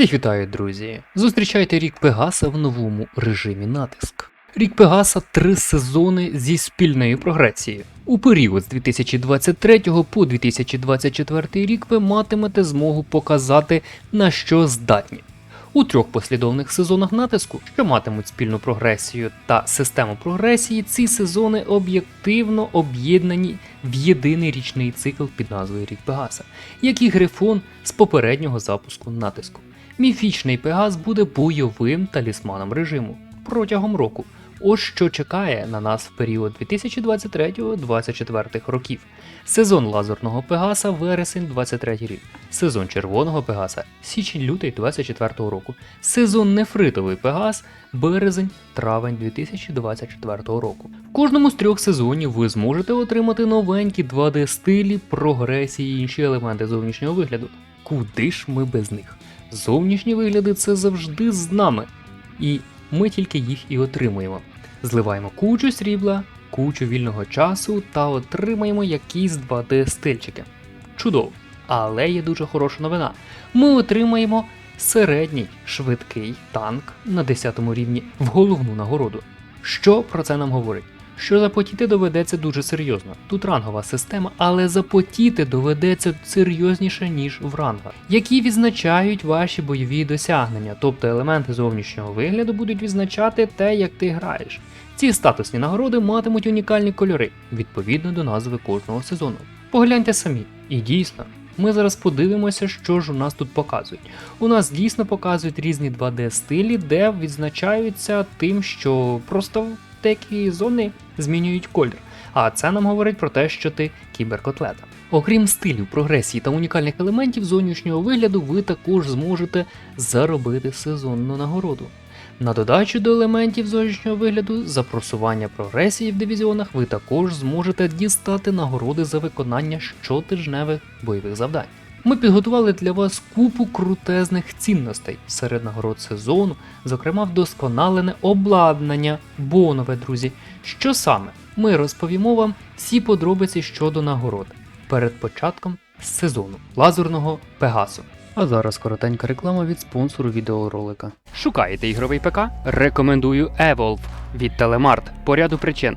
Всіх вітаю, друзі! Зустрічайте рік Пегаса в новому режимі натиск. Рік Пегаса три сезони зі спільною прогресією. У період з 2023 по 2024 рік ви матимете змогу показати на що здатні. У трьох послідовних сезонах натиску, що матимуть спільну прогресію та систему прогресії, ці сезони об'єктивно об'єднані в єдиний річний цикл під назвою Рік Пегаса, як і Грифон з попереднього запуску натиску. Міфічний Пегас буде бойовим талісманом режиму протягом року. Ось що чекає на нас в період 2023-2024 років. Сезон лазерного Пегаса вересень 23 рік, сезон червоного Пегаса січень-лютий 24 року, сезон нефритовий Пегас березень травень 2024 року. В кожному з трьох сезонів ви зможете отримати новенькі 2D стилі, прогресії і інші елементи зовнішнього вигляду. Куди ж ми без них? Зовнішні вигляди це завжди з нами, і ми тільки їх і отримуємо. Зливаємо кучу срібла, кучу вільного часу та отримаємо якісь 2D стильчики. Чудово! Але є дуже хороша новина. Ми отримаємо середній швидкий танк на 10 рівні в головну нагороду. Що про це нам говорить? Що запотіти доведеться дуже серйозно. Тут рангова система, але запотіти доведеться серйозніше, ніж в рангах, які відзначають ваші бойові досягнення, тобто елементи зовнішнього вигляду будуть відзначати те, як ти граєш. Ці статусні нагороди матимуть унікальні кольори відповідно до назви кожного сезону. Погляньте самі, і дійсно. Ми зараз подивимося, що ж у нас тут показують. У нас дійсно показують різні 2D стилі, де відзначаються тим, що просто деякі зони змінюють колір. А це нам говорить про те, що ти кіберкотлета. Окрім стилів, прогресії та унікальних елементів зовнішнього вигляду, ви також зможете заробити сезонну нагороду. На додачу до елементів зовнішнього вигляду, за просування прогресії в дивізіонах ви також зможете дістати нагороди за виконання щотижневих бойових завдань. Ми підготували для вас купу крутезних цінностей серед нагород сезону, зокрема вдосконалене обладнання, бонове, друзі. Що саме? Ми розповімо вам всі подробиці щодо нагород перед початком сезону лазерного Пегасу. А зараз коротенька реклама від спонсору відеоролика. Шукаєте ігровий ПК? Рекомендую Evolve від Telemart по ряду причин.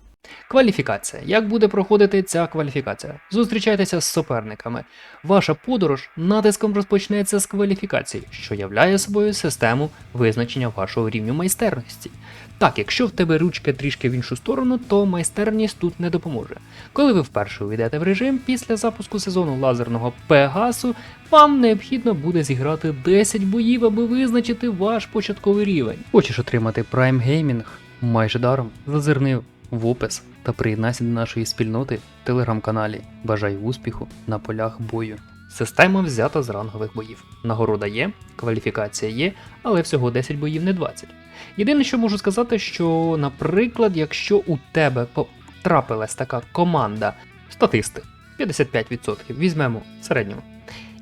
Кваліфікація. Як буде проходити ця кваліфікація? Зустрічайтеся з суперниками. Ваша подорож натиском розпочнеться з кваліфікації, що являє собою систему визначення вашого рівню майстерності. Так, якщо в тебе ручка трішки в іншу сторону, то майстерність тут не допоможе. Коли ви вперше увійдете в режим після запуску сезону лазерного Пегасу, вам необхідно буде зіграти 10 боїв, аби визначити ваш початковий рівень. Хочеш отримати Prime Gaming майже даром? Зазирни в опис та приєднайся до нашої спільноти в телеграм-каналі. Бажаю успіху на полях бою. Система взята з рангових боїв. Нагорода є, кваліфікація є, але всього 10 боїв, не 20. Єдине, що можу сказати, що, наприклад, якщо у тебе потрапилась така команда статисти 55%, візьмемо в середньому.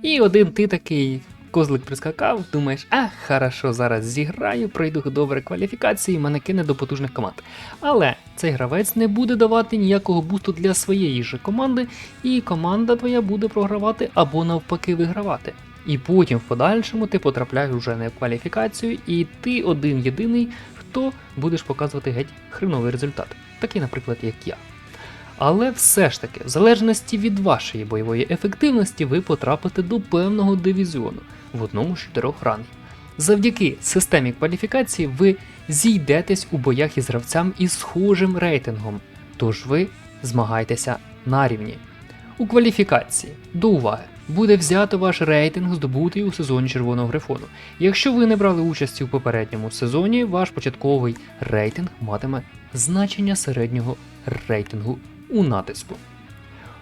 І один ти такий козлик прискакав, думаєш, а, хорошо, зараз зіграю, пройду добре кваліфікації, мене кине до потужних команд. Але цей гравець не буде давати ніякого бусту для своєї ж команди, і команда твоя буде програвати або навпаки вигравати. І потім в подальшому ти потрапляєш вже не в кваліфікацію, і ти один єдиний, хто будеш показувати геть хреновий результат, такий, наприклад, як я. Але все ж таки, в залежності від вашої бойової ефективності, ви потрапите до певного дивізіону в одному з чотирьох рангів. Завдяки системі кваліфікації ви зійдетесь у боях із гравцям із схожим рейтингом, тож ви змагайтеся на рівні. У кваліфікації до уваги буде взято ваш рейтинг, здобутий у сезоні Червоного Грифону. Якщо ви не брали участі у попередньому сезоні, ваш початковий рейтинг матиме значення середнього рейтингу у натиску.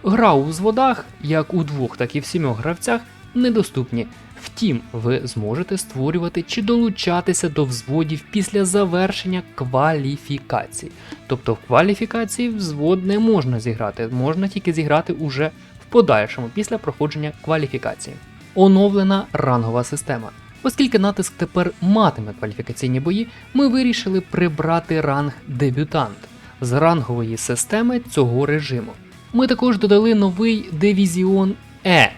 Гра у взводах, як у двох, так і в сімох гравцях, недоступні. Втім, ви зможете створювати чи долучатися до взводів після завершення кваліфікацій. Тобто в кваліфікації взвод не можна зіграти, можна тільки зіграти уже в подальшому після проходження кваліфікації. Оновлена рангова система. Оскільки натиск тепер матиме кваліфікаційні бої, ми вирішили прибрати ранг дебютант з рангової системи цього режиму. Ми також додали новий дивізіон Е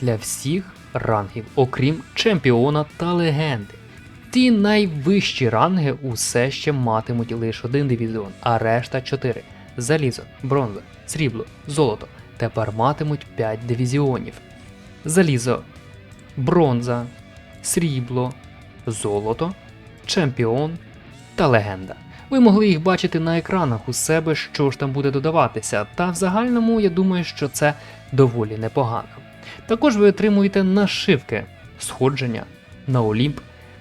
для всіх рангів, окрім чемпіона та легенди. Ті найвищі ранги усе ще матимуть лише один дивізіон, а решта 4. Залізо, бронза, срібло, золото. Тепер матимуть 5 дивізіонів. Залізо, бронза, срібло, золото, чемпіон та легенда. Ви могли їх бачити на екранах у себе, що ж там буде додаватися, та в загальному я думаю, що це доволі непогано. Також ви отримуєте нашивки, сходження на Олімп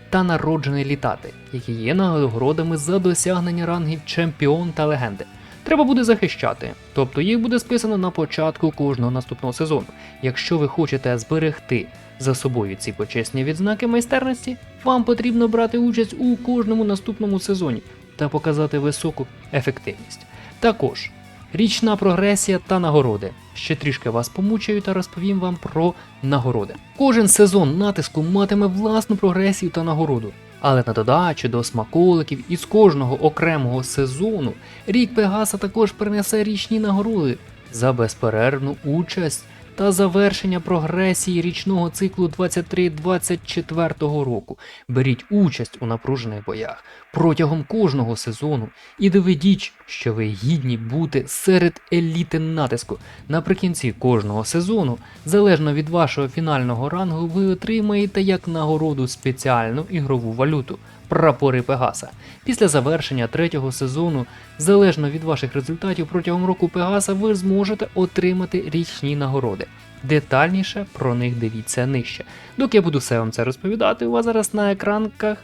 та народжений літати, які є нагородами за досягнення рангів чемпіон та легенди. Треба буде захищати, тобто їх буде списано на початку кожного наступного сезону. Якщо ви хочете зберегти за собою ці почесні відзнаки майстерності, вам потрібно брати участь у кожному наступному сезоні та показати високу ефективність. Також річна прогресія та нагороди. Ще трішки вас помучаю та розповім вам про нагороди. Кожен сезон натиску матиме власну прогресію та нагороду. Але на додачу до смаколиків із кожного окремого сезону рік Пегаса також принесе річні нагороди за безперервну участь та завершення прогресії річного циклу 23-24 року. Беріть участь у напружених боях протягом кожного сезону і доведіть, що ви гідні бути серед еліти натиску. Наприкінці кожного сезону, залежно від вашого фінального рангу, ви отримаєте як нагороду спеціальну ігрову валюту прапори Пегаса. Після завершення третього сезону, залежно від ваших результатів протягом року Пегаса, ви зможете отримати річні нагороди. Детальніше про них дивіться нижче. Доки я буду все вам це розповідати, у вас зараз на екранках.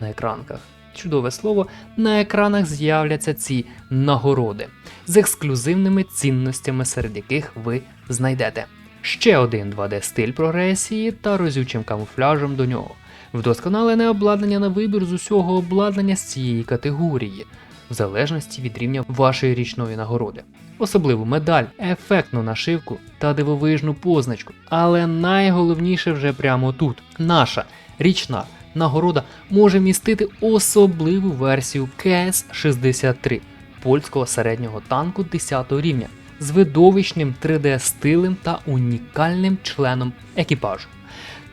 На екранках. Чудове слово, на екранах з'являться ці нагороди з ексклюзивними цінностями, серед яких ви знайдете ще один 2D стиль прогресії та розючим камуфляжем до нього, вдосконалене обладнання на вибір з усього обладнання з цієї категорії, в залежності від рівня вашої річної нагороди. Особливу медаль, ефектну нашивку та дивовижну позначку. Але найголовніше вже прямо тут. Наша річна нагорода може містити особливу версію КС-63 польського середнього танку 10 рівня з видовищним 3D-стилем та унікальним членом екіпажу.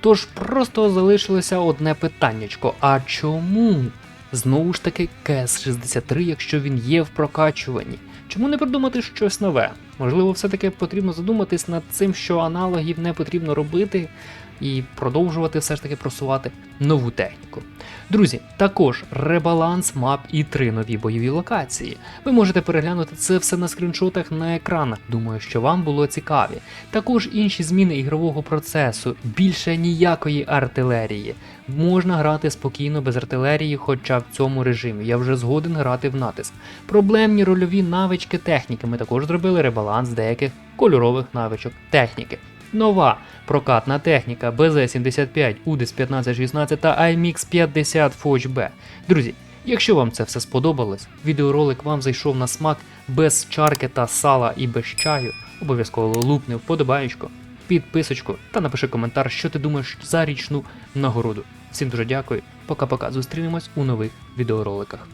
Тож просто залишилося одне питаннячко: а чому? Знову ж таки КС-63, якщо він є в прокачуванні. Чому не придумати щось нове? Можливо, все-таки потрібно задуматись над цим, що аналогів не потрібно робити, і продовжувати все ж таки просувати нову техніку. Друзі, також ребаланс мап і три нові бойові локації. Ви можете переглянути це все на скріншотах на екранах. Думаю, що вам було цікаві. Також інші зміни ігрового процесу, більше ніякої артилерії. Можна грати спокійно без артилерії, хоча в цьому режимі. Я вже згоден грати в натиск. Проблемні рольові навички техніки. Ми також зробили ребаланс деяких кольорових навичок техніки. Нова прокатна техніка BZ75, UDIS 1516 та IMX 50 Foch B. Друзі, якщо вам це все сподобалось, відеоролик вам зайшов на смак без чарки та сала і без чаю, обов'язково лупни вподобаєчко, підписочку та напиши коментар, що ти думаєш за річну нагороду. Всім дуже дякую, пока-пока. Зустрінемось у нових відеороликах.